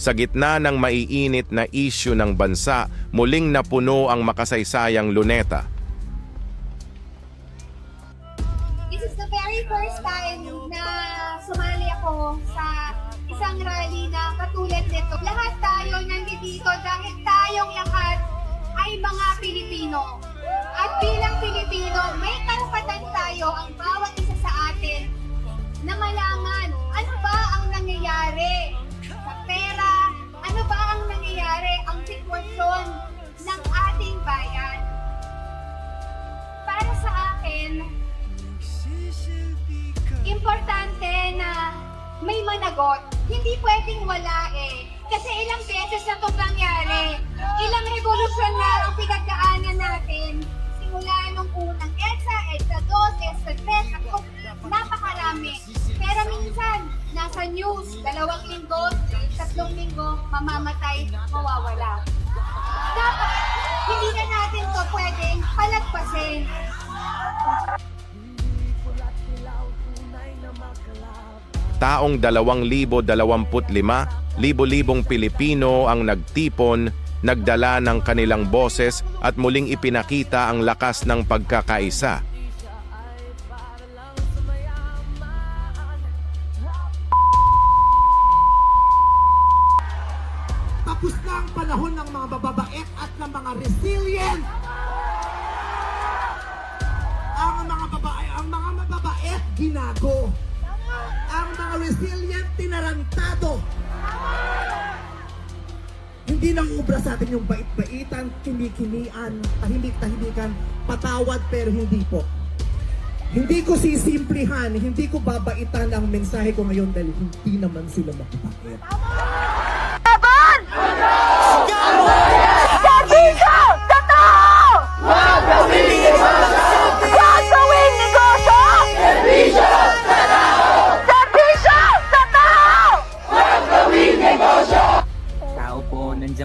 Sa gitna ng maiinit na isyu ng bansa, muling napuno ang makasaysayang luneta. This is the very first time na sumali ako sa isang rally na katulad nito. Lahat tayo nandito dahil tayong lahat ay mga Pilipino. At bilang Pilipino, may karapatan tayo ang importante na may managot. Hindi pwedeng wala eh. Kasi ilang beses na itong nangyari. Ilang revolusyon na ang pinagdaanan natin. Simula nung unang EDSA, EDSA 2, EDSA 3, at napakarami. Pero minsan, nasa news, dalawang linggo, tatlong linggo, mamamatay, mawawala. Dapat, hindi na natin to pwedeng palagpasin. Taong 2025, libo-libong Pilipino ang nagtipon, nagdala ng kanilang boses at muling ipinakita ang lakas ng pagkakaisa. Tapos na ang panahon ng mga bababae at ng mga resilient. Ang mga babae, ang mga mababait, ginago. Ang mga resilient, tinarantado. Hindi nang ubra sa atin yung bait-baitan, kinikinian, tahimik-tahimikan, patawad pero hindi po. Hindi ko sisimplihan, hindi ko babaitan ang mensahe ko ngayon dahil hindi naman sila makapakit. Serbisyo!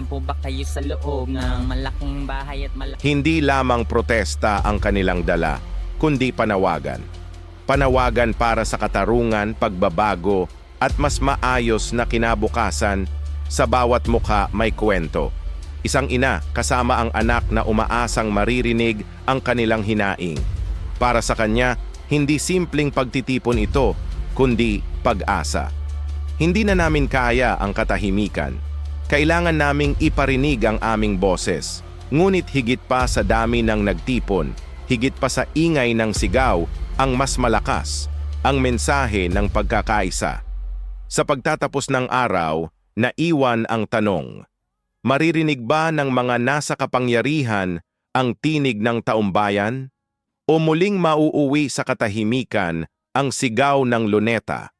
Nandyan po ba kayo sa loob ng malaking bahay at malaking Hindi lamang protesta ang kanilang dala, kundi panawagan. Panawagan para sa katarungan, pagbabago at mas maayos na kinabukasan sa bawat mukha may kwento. Isang ina kasama ang anak na umaasang maririnig ang kanilang hinaing. Para sa kanya, hindi simpleng pagtitipon ito, kundi pag-asa. Hindi na namin kaya ang katahimikan. Kailangan naming iparinig ang aming boses. Ngunit higit pa sa dami ng nagtipon, higit pa sa ingay ng sigaw, ang mas malakas, ang mensahe ng pagkakaisa. Sa pagtatapos ng araw, naiwan ang tanong, maririnig ba ng mga nasa kapangyarihan ang tinig ng taumbayan? O muling mauuwi sa katahimikan ang sigaw ng luneta?